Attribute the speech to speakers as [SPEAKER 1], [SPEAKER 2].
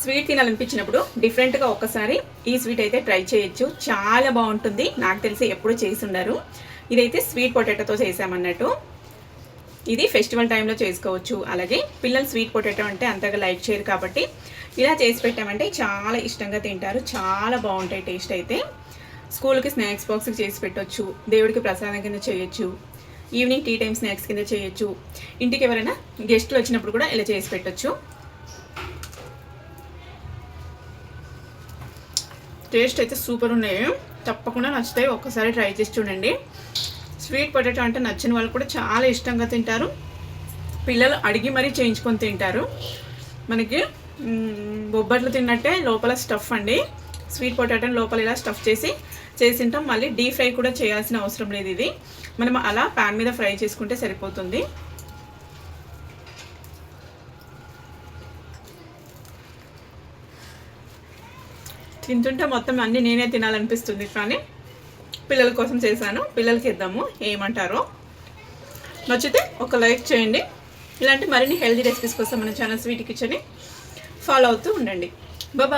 [SPEAKER 1] Sweet తినాలనిపించినప్పుడు డిఫరెంట్గా ఒక్కసారి ఈ స్వీట్ అయితే ట్రై చేయొచ్చు. చాలా బాగుంటుంది. నాకు తెలిసి ఎప్పుడు చేసి ఉండరు ఇదైతే స్వీట్ పొటాటోతో చేసామన్నట్టు. ఇది ఫెస్టివల్ టైంలో చేసుకోవచ్చు. అలాగే పిల్లలు స్వీట్ పొటాటో అంటే అంతగా లైక్ చేయరు కాబట్టి ఇలా చేసి పెట్టామంటే చాలా ఇష్టంగా తింటారు. చాలా బాగుంటాయి టేస్ట్ అయితే. స్కూల్కి స్నాక్స్ బాక్స్కి చేసి పెట్టొచ్చు. దేవుడికి ప్రసాదం కింద చేయొచ్చు. ఈవినింగ్ టీ టైం స్నాక్స్ కింద చేయొచ్చు. ఇంటికి ఎవరైనా గెస్ట్లు వచ్చినప్పుడు కూడా ఇలా చేసి పెట్టొచ్చు. టేస్ట్ అయితే సూపర్ ఉన్నాయి. తప్పకుండా నచ్చుతాయి. ఒక్కసారి ట్రై చేసి చూడండి. స్వీట్ పొటాటో అంటే నచ్చిన వాళ్ళు కూడా చాలా ఇష్టంగా తింటారు. పిల్లలు అడిగి మరీ చేయించుకొని తింటారు. మనకి బొబ్బట్లు తిన్నట్టే లోపల స్టఫ్ అండి. స్వీట్ పొటాటోని లోపల ఇలా స్టఫ్ చేసి చేసింటాం మళ్ళీ డీప్ ఫ్రై కూడా చేయాల్సిన అవసరం లేదు ఇది. మనం అలా ప్యాన్ మీద ఫ్రై చేసుకుంటే సరిపోతుంది. తింటుంటే మొత్తం అన్నీ నేనే తినాలనిపిస్తుంది కానీ పిల్లల కోసం చేశాను. పిల్లలకి ఇద్దాము ఏమంటారో. నచ్చితే ఒక లైక్ చేయండి. ఇలాంటి మరిన్ని హెల్తీ రెసిపీస్ కోసం మన ఛానల్ స్వీట్ కిచెన్ని ఫాలో అవుతూ ఉండండి. బాయ్.